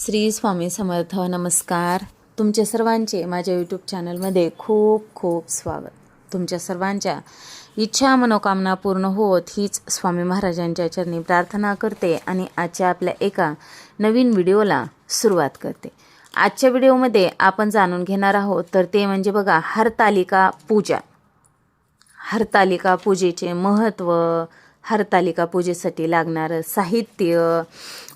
श्री स्वामी समर्थ नमस्कार. तुमच्या सर्वांचे माझ्या यूट्यूब चॅनलमध्ये खूप खूप स्वागत. तुमच्या सर्वांच्या इच्छा मनोकामना पूर्ण होत हीच स्वामी महाराजांच्या चरणी प्रार्थना करते आणि आजच्या आपल्या एका नवीन व्हिडिओला सुरुवात करते. आजच्या व्हिडिओमध्ये आपण जाणून घेणार आहोत तर ते म्हणजे बघा हरतालिका पूजा. हरतालिका पूजेचे महत्त्व हरतालिका पूजेसाठी लागणारं साहित्य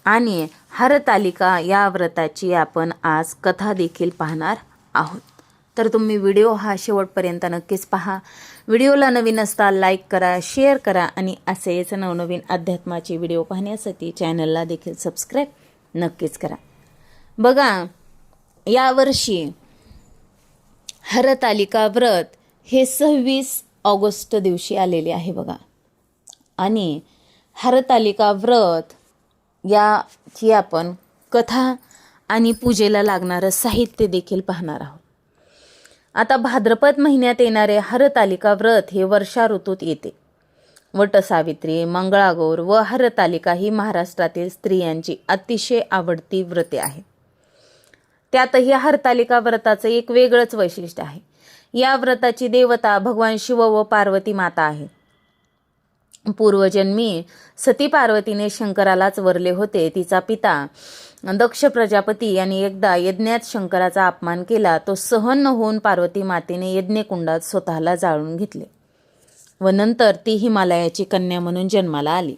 आणि हरतालिका या व्रताची आपण आज कथा देखील पाहणार आहोत. तर तुम्ही व्हिडिओ हा शेवटपर्यंत नक्कीच पहा. व्हिडिओला नवीन असता लाईक करा शेअर करा आणि असेच नवनवीन अध्यात्माचे व्हिडिओ पाहण्यासाठी चॅनलला देखील सबस्क्राईब नक्कीच करा. बघा यावर्षी हरतालिका व्रत हे सव्वीस ऑगस्ट दिवशी आलेले आहे बघा. आणि हरतालिका व्रत याची आपण कथा आणि पूजेला लागणारं साहित्य देखील पाहणार आहोत. आता भाद्रपद महिन्यात येणारे हरतालिका व्रत हे वर्षा ऋतूत येते. वटसावित्री मंगळागौर व हरतालिका ही महाराष्ट्रातील स्त्रियांची अतिशय आवडती व्रते आहेत. त्यातही हरतालिका व्रताचं एक वेगळंच वैशिष्ट्य आहे. या व्रताची देवता भगवान शिव व पार्वती माता आहे पूर्वजन्मी सती पार्वतीने शंकरालाच वरले होते. तिचा पिता दक्ष प्रजापती यांनी एकदा यज्ञात शंकराचा अपमान केला. तो सहन न होऊन पार्वती मातेने यज्ञकुंडात स्वतःला जाळून घेतले व नंतर ती हिमालयाची कन्या म्हणून जन्माला आली.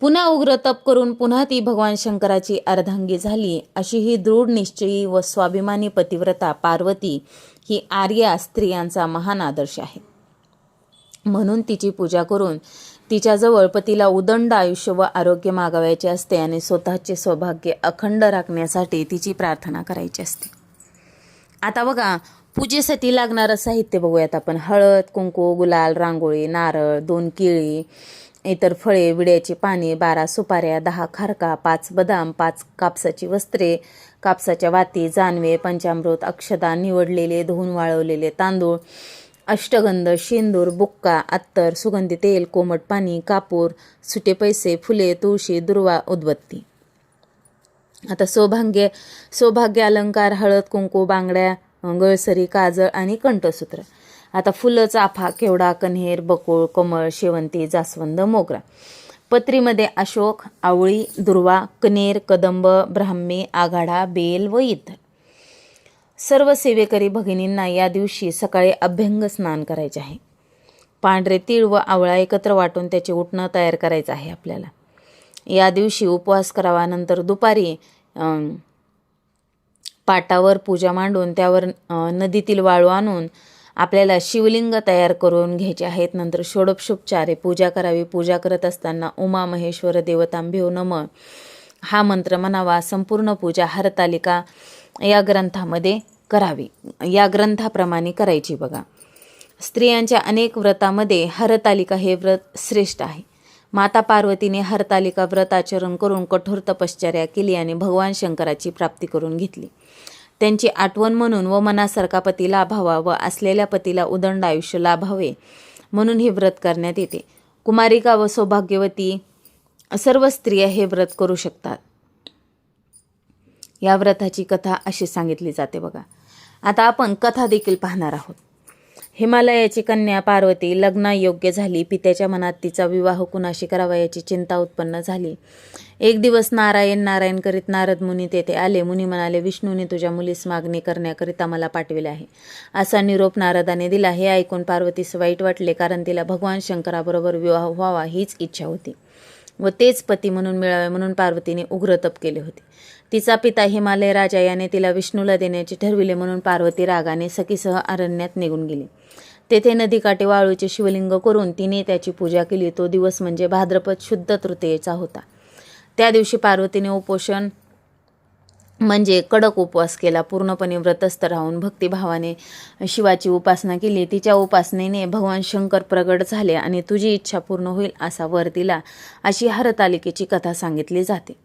पुन्हा उग्र तप करून पुन्हा ती भगवान शंकराची अर्धांगी झाली. अशी ही दृढ निश्चयी व स्वाभिमानी पतिव्रता पार्वती ही आर्या स्त्रियांचा महान आदर्श आहे. म्हणून तिची पूजा करून तिच्याजवळ पतीला उदंड आयुष्य व आरोग्य मागावायचे असते आणि स्वतःचे सौभाग्य अखंड राखण्यासाठी तिची प्रार्थना करायची असते. आता बघा पूजेसाठी लागणारं साहित्य बघूयात आपण. हळद कुंकू गुलाल रांगोळी नारळ दोन केळी इतर फळे विड्याची पाने बारा सुपाऱ्या दहा खारका पाच बदाम पाच कापसाची वस्त्रे कापसाच्या वाती जानवे पंचामृत अक्षदा निवडलेले धुवून वाळवलेले तांदूळ अष्टगंध शेंदूर बुक्का अत्तर सुगंधी तेल कोमट पाणी कापूर सुटे पैसे फुले तुळशी दुर्वा उदबत्ती. आता सौभाग्य सौभाग्य अलंकार हळद कुंकू बांगड्या गळसरी काजळ आणि कंठसूत्र. आता फुलं चाफा केवडा कन्हेर बकुळ कमळ शेवंती जास्वंद मोगरा. पत्रीमध्ये अशोक आवळी दुर्वा कनेर कदंब ब्राह्मी आघाडा बेल व इतर. सर्व सेवेकरी भगिनींना या दिवशी सकाळी अभ्यंग स्नान करायचे आहे. पांढरे तीळ व आवळा एकत्र वाटून त्याचे उठणं तयार करायचं आहे आपल्याला. या दिवशी उपवास करावा नंतर दुपारी पाटावर पूजा मांडून त्यावर नदीतील वाळू आणून आपल्याला शिवलिंग तयार करून घ्यायचे आहेत. नंतर षोडोपशोपचारे पूजा करावी. पूजा करत असताना उमा महेश्वर देवतांभिव नम. हा मंत्र म्हणावा संपूर्ण पूजा हरतालिका या ग्रंथामध्ये करावी. या ग्रंथाप्रमाणे करायची बघा. स्त्रियांच्या अनेक व्रतामध्ये हरतालिका हे व्रत श्रेष्ठ आहे. माता पार्वतीने हरतालिका व्रत आचरण करून कठोर तपश्चर्या केली आणि भगवान शंकराची प्राप्ती करून घेतली. त्यांची आठवण म्हणून व मनासारखा पती लाभावा व असलेल्या पतीला उदंड आयुष्य लाभावे म्हणून हे व्रत करण्यात येते. कुमारिका व सौभाग्यवती सर्व स्त्रिया हे व्रत करू शकतात. या व्रताची कथा अशी सांगितली जाते बघा. आता आपण कथा देखील पाहणार आहोत. हिमालयाची कन्या पार्वती लग्नायोग्य झाली. पित्याच्या मनात तिचा विवाह कुणाशी करावा याची चिंता उत्पन्न झाली. एक दिवस नारायण नारायण करीत नारद मुनी तेथे आले. मुनी म्हणाले विष्णूने तुझ्या मुलीस मागणी करण्याकरिता मला पाठविले आहे. असा निरोप नारदाने दिला. हे ऐकून पार्वतीस वाईट वाटले कारण तिला भगवान शंकराबरोबर विवाह व्हावा हीच इच्छा होती. व तेच पती म्हणून मिळावे म्हणून पार्वतीने उग्र तप केले होते. तिचा पिता हिमालय राजा याने तिला विष्णूला देण्याचे ठरविले म्हणून पार्वती रागाने सखीसह अरण्यात निघून गेली. तेथे नदीकाठी वाळूचे शिवलिंग करून तिने त्याची पूजा केली. तो दिवस म्हणजे भाद्रपद शुद्ध तृतीयेचा होता. त्या दिवशी पार्वतीने उपोषण म्हणजे कडक उपवास केला पूर्णपणे व्रतस्थ राहून भक्तिभावाने शिवाची उपासना केली. तिच्या उपासनेने भगवान शंकर प्रगट झाले आणि तुझी इच्छा पूर्ण होईल असा वर दिला अशी हरतालिकेची कथा सांगितली जाते.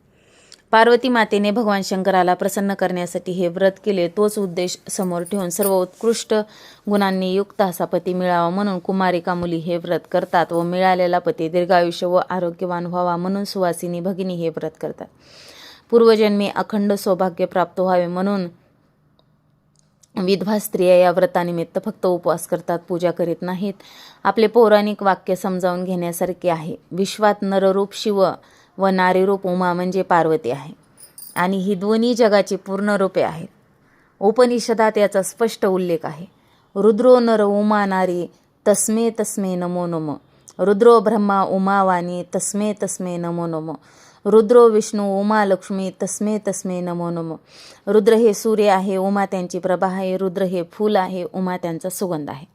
पार्वती मातेने भगवान शंकराला प्रसन्न करण्यासाठी हे व्रत केले. तोच उद्देश समोर ठेवून सर्व उत्कृष्ट गुणांनी युक्त असा पती मिळावा म्हणून कुमारिका मुली हे व्रत करतात व मिळालेला पती दीर्घायुष्य व आरोग्यवान व्हावा म्हणून सुवासिनी भगिनी हे व्रत करतात. पूर्वजन्मी अखंड सौभाग्य प्राप्त व्हावे म्हणून विधवा स्त्रिया या व्रतानिमित्त फक्त उपवास करतात पूजा करीत नाहीत. आपले पौराणिक वाक्य समजावून घेण्यासारखे आहे. विश्वात नररूप शिव व नारीरूप उमा म्हणजे पार्वती आहे. आणि ही दोन्ही जगाची पूर्ण रूपे आहेत. उपनिषदात याचा स्पष्ट उल्लेख आहे. रुद्रो नर उमा नारी तस्मे तस्मे नमो नमो. रुद्रो ब्रह्मा उमा वाणी तस्मे तस्मे नमो नमो. रुद्रो विष्णू उमा लक्ष्मी तस्मे तस्मे नमो नमो. रुद्र हे सूर्य आहे उमा त्यांची प्रभा आहे रुद्र हे फूल आहे उमा त्यांचा सुगंध आहे.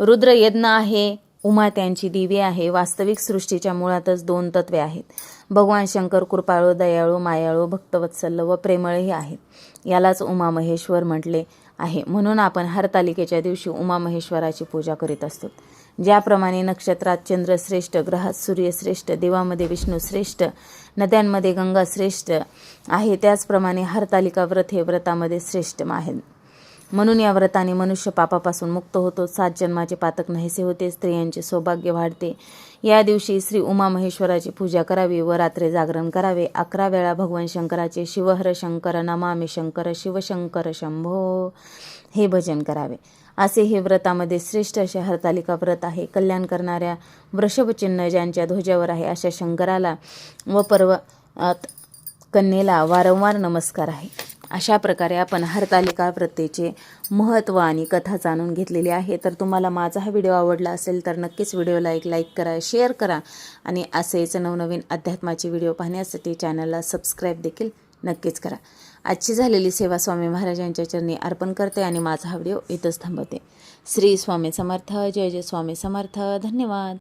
रुद्र यज्ञ आहे उमा त्यांची दिवे आहे वास्तविक सृष्टीच्या मुळातच दोन तत्वे आहेत. भगवान शंकर कृपाळू दयाळू मायाळू भक्तवत्सल्य व प्रेमळही आहेत. यालाच उमा महेश्वर म्हटले आहे. म्हणून आपण हरतालिकेच्या दिवशी उमा महेश्वराची पूजा करीत असतो. ज्याप्रमाणे नक्षत्रात चंद्र श्रेष्ठ ग्रहात सूर्य श्रेष्ठ देवामध्ये विष्णू श्रेष्ठ नद्यांमध्ये गंगा श्रेष्ठ आहे त्याचप्रमाणे हरतालिका व्रत हे व्रतामध्ये श्रेष्ठ आहे म्हणून या व्रताने मनुष्य पापापासून मुक्त होतो. सात जन्माचे पातक नाहीसे होते स्त्रियांचे सौभाग्य वाढते. या दिवशी श्री उमा महेश्वराची पूजा करावी व रात्री जागरण करावे. अकरा वेळा भगवान शंकराचे शिवहर शंकर नमामी शंकर शिवशंकर शंभो हे भजन करावे. असे हे व्रतामध्ये श्रेष्ठ असे हरतालिका व्रत आहे. कल्याण करणाऱ्या वृषभचिन्ह ज्यांच्या ध्वजावर आहे अशा शंकराला व पर्व कन्येला वारंवार नमस्कार आहे. अशा प्रकारे आपण हरतालिका व्रतेचे महत्त्व आणि कथा जाणून घेतलेली आहे. तर तुम्हाला माझा हा व्हिडिओ आवडला असेल तर नक्कीच व्हिडिओला एक लाईक करा शेअर करा आणि असेच नवनवीन अध्यात्माचे व्हिडिओ पाहण्यासाठी चॅनलला सबस्क्राईब देखील नक्कीच करा. आजची झालेली सेवा स्वामी महाराजांच्या चरणी अर्पण करते आणि माझा हा व्हिडिओ इथंच थांबवते. श्री स्वामी समर्थ जय जय स्वामी समर्थ. धन्यवाद.